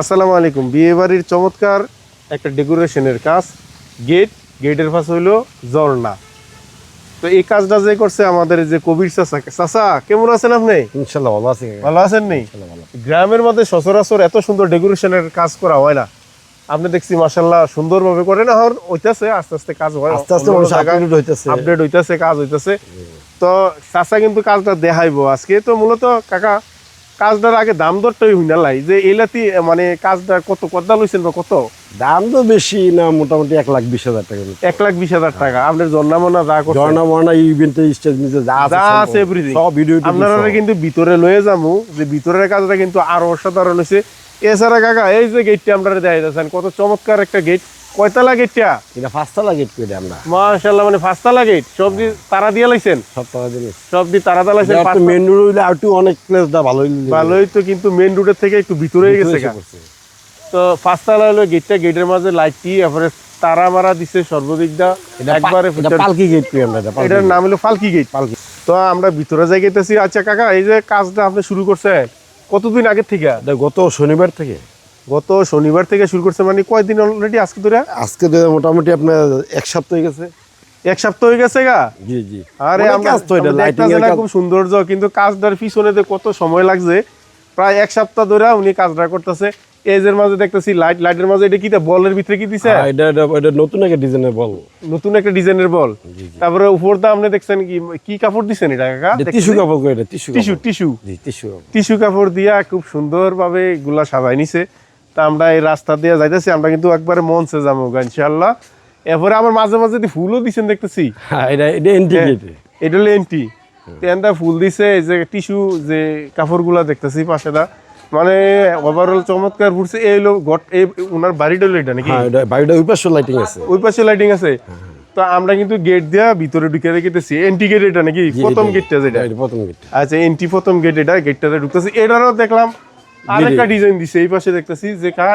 আসসালামু আলাইকুম। বিয়ে বাড়ির চমৎকার একটা ডেকোরেশনের কাজ। গেট গেটের পাশে হইল ঝর্ণা। তো এই কাজটা যে করছে আমাদের যে কবির চাচা। চাচা কেমন আছেন আপনি? ইনশাল্লাহ ভালো আছে। ভালো আছেন নেই গ্রামের মধ্যে সচরাচর এত সুন্দর ডেকোরেশনের কাজ করা হয় না। আপনি দেখছি মাসাল্লাহ সুন্দরভাবে করেন এখন হইতাছে আস্তে আস্তে কাজ হয়। আস্তে আস্তে upgrade হইতাছে। আপডেট হইতাছে কাজ হইতাছে। তো চাচা কিন্তু কাজটা দেখাইবো আজকে। তো মূলত কাকা কাজটার আগে দাম দরটাই হই না লাই যে এলাতি মানে কাজটা কত কতটা লইছেন বা কত? দাম তো বেশি না মোটামুটি এক লাখ বিশ হাজার টাকা এক লাখ বিশ হাজার টাকা। আপনার জন্মামনা যা ঝর্ণা মর্ণা ইভেন্টে স্টেজ নিচে যা আছে যা সব ভিডিও আপনারা কিন্তু ভিতরে লয়ে যাব যে ভিতরের কাজটা কিন্তু আরও অসাধারণ হয়েছে এছাড়া কাকা এই যে গেটটা আপনারা দেখা যাচ্ছেন কত চমৎকার একটা গেট কয়তালা গেটটা এটা পাঁচতলা গেট করে আমরা। মাশাল্লাহ মানে পাঁচতালা গেট? সব দি তারা দিয়ে লাইছেন? সপ্তাহ জিনিস সব দি তারা দালাইছেন মেন রোড হইলে আর অনেক প্লেস দা ভালোই তো কিন্তু মেন রোডের থেকে একটু ভিতরে গেছে। তো পাঁচতালা হলো গেটটা গেটের মাঝে তারপরে তারা মারা দিছে সর্বদিকটা একবারে এটা পালকি গেট করে আমরা এটা এটার নাম হলো ফালকি গেট। পালকি। তো আমরা ভিতরে যাই গেতেছি আচ্ছা কাকা এই যে কাজটা আপনি শুরু করছেন কতদিন আগে থেকে? গত শনিবার থেকে। গত শনিবার থেকে শুরু করছে মানে কয়দিন অলরেডি আজকে ধরে? আজকে তো মোটামুটি আপনার এক সপ্তাহ হয়ে গেছে। এক সপ্তাহ হয়ে গেছে গা? জি জি। আরে আমরা লাইটিং না খুব সৌন্দর্য কিন্তু কাজটার পিছনে কত সময় লাগছে প্রায় এক সপ্তাহ ধরে উনি কাজটা করতেছে। এজের মাঝে দেখতেছি লাইট লাইটের মাঝে এটা কি বলের ভিতরে কি দিছে? এটা এটা এটা নতুন একটা ডিজাইনের বল। নতুন একটা ডিজাইনের বল। তারপরে উপর দা আপনি দেখছেন কি কি কাপড় দিছেন এটা কাকা? টিস্যু কাপড় এটা টিস্যু টিস্যু টিস্যু জি টিস্যু টিস্যু কাপড় দিয়া খুব সুন্দরভাবে এগুলা সাজাই নিছে। তা আমরা এই রাস্তা দিয়ে যাইতেছি আমরা কিন্তু একবারে মঞ্চে যাব ইনশাল্লাহ এরপরে আমার মাঝে মাঝে দি ফুলও দিছেন দেখতেছি। হ্যাঁ এটা এটা এটা হলো এন্টি তেনটা ফুল দিছে এই যে টিস্যু যে কাপড়গুলা দেখতেছি পাশেটা মানে ওভারঅল চমৎকার ফুটছে এই হলো গট এই ওনার বাড়িটা হলো এটা নাকি? হ্যাঁ বাড়িটা ওই পাশে লাইটিং আছে। ওই পাশে লাইটিং আছে। তো আমরা কিন্তু গেট দিয়া ভিতরে ঢুকে রেখেতেছি এন্টি গেট এটা নাকি? প্রথম গেটটা যেটা। প্রথম গেট আচ্ছা এন্টি প্রথম গেট এটা গেটটাতে ঢুকতেছি। এটারও দেখলাম আরেকটা ডিজাইন দিছে এই পাশে দেখতেছি যে কা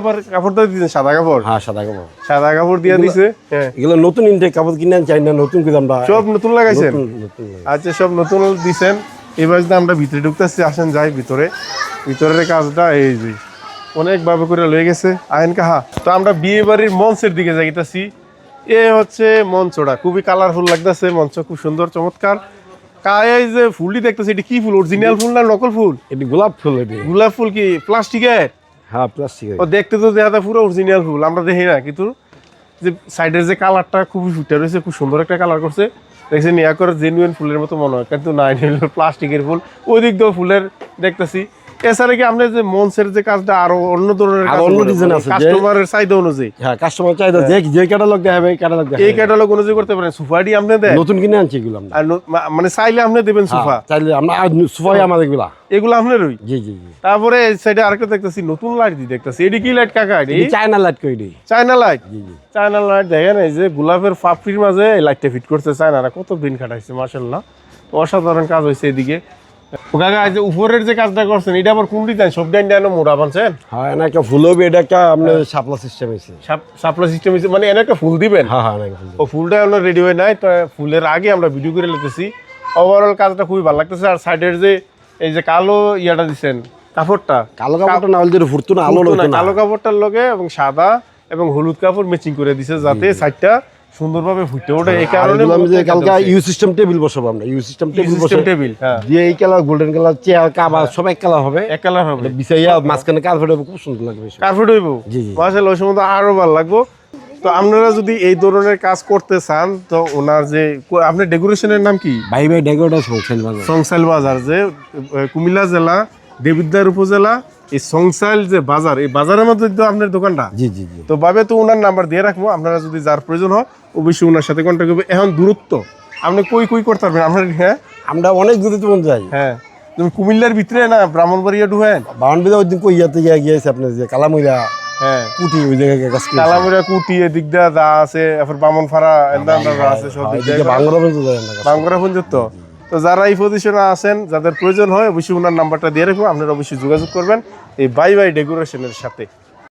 আবার কাপড়টা দিয়েছেন সাদা কাপড়? হ্যাঁ সাদা কাপড়। সাদা কাপড় দিয়া দিছে হ্যাঁ। এগুলো নতুন ইনটেক কাপড় কিনে চাই না নতুন আমরা সব নতুন লাগাইছেন? আচ্ছা সব নতুন দিছেন। এবার যদি আমরা ভিতরে ঢুকতেছি আসেন যাই ভিতরে। ভিতরের কাজটা এই যে অনেক ভাবে করে লয়ে গেছে। আইন কাহা? তো আমরা বিয়ে বাড়ির মঞ্চের দিকে যাইতেছি। এ হচ্ছে মঞ্চটা খুবই কালারফুল লাগতেছে মঞ্চ খুব সুন্দর চমৎকার। কা- যে ফুলটি দেখতেছি এটি কি ফুল? অরিজিনাল ফুল না নকল ফুল? এটি গোলাপ ফুল এটি। গোলাপ ফুল কি প্লাস্টিকের? হ্যাঁ প্লাস্টিকের ও দেখতে তো দেখা পুরো অরিজিনাল ফুল আমরা দেখি না কিন্তু যে সাইডের যে কালারটা খুবই ফুটে রয়েছে খুব সুন্দর একটা কালার করছে। দেখছেন ইয়া করে জেনুইন ফুলের মতো মনে হয় কিন্তু না প্লাস্টিকের ফুল। ওই দিক দিয়েও ফুলের দেখতেছি। এছাড়া কি আপনার যে মঞ্চের যে কাজটা আরও অন্য ধরনের আরও অন্য design আছে কাস্টমারের চাহিদা অনুযায়ী। হ্যাঁ কাস্টমার চাহিদা যে যে ক্যাটালগ দেখাবে ক্যাটালগ এই ক্যাটালগ অনুযায়ী করতে পারেন। সুফাডি আপনি দেন। নতুন কিনে আনছি এগুলো আমরা। মানে চাইলে আপনি দেবেন সুফা। হ্যাঁ, চাইলে আমরা সুফাই আমাদের এগুলা। জি জি জি। তারপরে সাইডে আরেকটা দেখতেছি নতুন লাইট দিয়ে দেখতেছি। এটি কি লাইট কাকা এটি? চায়না লাইট করে দিই চায়না লাইট জি জি। চায়না লাইট দেখেন এই যে গোলাপের পাপড়ির মাঝে এই লাইটটা ফিট করছে চায়নারা কত দিন খাটাইছে মাসাল্লাহ অসাধারণ কাজ হয়েছে এদিকে। কাকা যে উপরের যে কাজটা করছেন এটা আবার কোন ডিজাইন? সব ডাইন ডাইন মোড়া বানছেন হ্যাঁ একটা ফুল হবে এটা একটা আপনার সাপলা সিস্টেম আছে সাপ্লাই সিস্টেম মানে এনে একটা ফুল দিবেন? হ্যাঁ হ্যাঁ ফুল ও ফুলটা রেডি হয়ে নাই তো ফুলের আগে আমরা ভিডিও করে ওভারঅল কাজটা খুবই ভালো লাগতেছে আর সাইডের যে এই যে কালো ইয়াটা দিছেন কাপড়টা। কালো কাপড়টা না হলে না আলো না কালো কাপড়টার লগে এবং সাদা এবং হলুদ কাপড় ম্যাচিং করে দিছে যাতে সাইডটা সুন্দরভাবে ফুটে ওঠে। এই কারণে আমি যে কালকে ইউ সিস্টেম টেবিল বসাবো আমরা ইউ সিস্টেম টেবিল সিস্টেম বসে টেবিল হ্যাঁ। দিয়ে এই কালার গোল্ডেন কালার চেয়ার কাবার সব এক কালার হবে। এক কালার হবে। বিছাইয়া মাঝখানে কার্পেট হবে খুব সুন্দর লাগবে। কার্পেট হইব? জি, জি। মাসাল ওই সময় আরও ভালো লাগবো। তো আপনারা যদি এই ধরনের কাজ করতে চান তো ওনার যে আপনার ডেকোরেশনের নাম কি? ভাই ভাই ডেকোরেটার সংসার বাজার। সংসাইল বাজার যে কুমিল্লা জেলা দেবিদ্বার উপজেলা এই সংসাইল যে বাজার এই বাজারের মধ্যে তো আপনার দোকানটা? জি জি জি। তো ভাবে তো ওনার নাম্বার দিয়ে রাখব আপনারা যদি যার প্রয়োজন হয় অবশ্যই ওনার সাথে কন্ট্যাক্ট করবে। এখন দূরত্ব আপনি কই কই করতে পারবেন? আপনার হ্যাঁ? আমরা অনেক দূরে তো যাই হ্যাঁ। তুমি কুমিল্লার ভিতরে না ব্রাহ্মণবাড়িয়া ঢুকেন? বিদা ওই দিন কইয়াতে গিয়ে গিয়েছে আপনার যে কালামুইরা হ্যাঁ। কুটি ওই জায়গায় কাজ করে কালামুড়া কুটি এদিক দিয়ে যা আছে এরপর বামন ফাড়া এন্দা এন্দা আছে সব দিক দিয়ে। বাংলা যায়। পর্যন্ত তো যারা এই পজিশনে আছেন, যাদের প্রয়োজন হয়, অবশ্যই ওনার নাম্বারটা দিয়ে রাখব আপনারা অবশ্যই যোগাযোগ করবেন এই বাই বাই ডেকোরেশনের সাথে।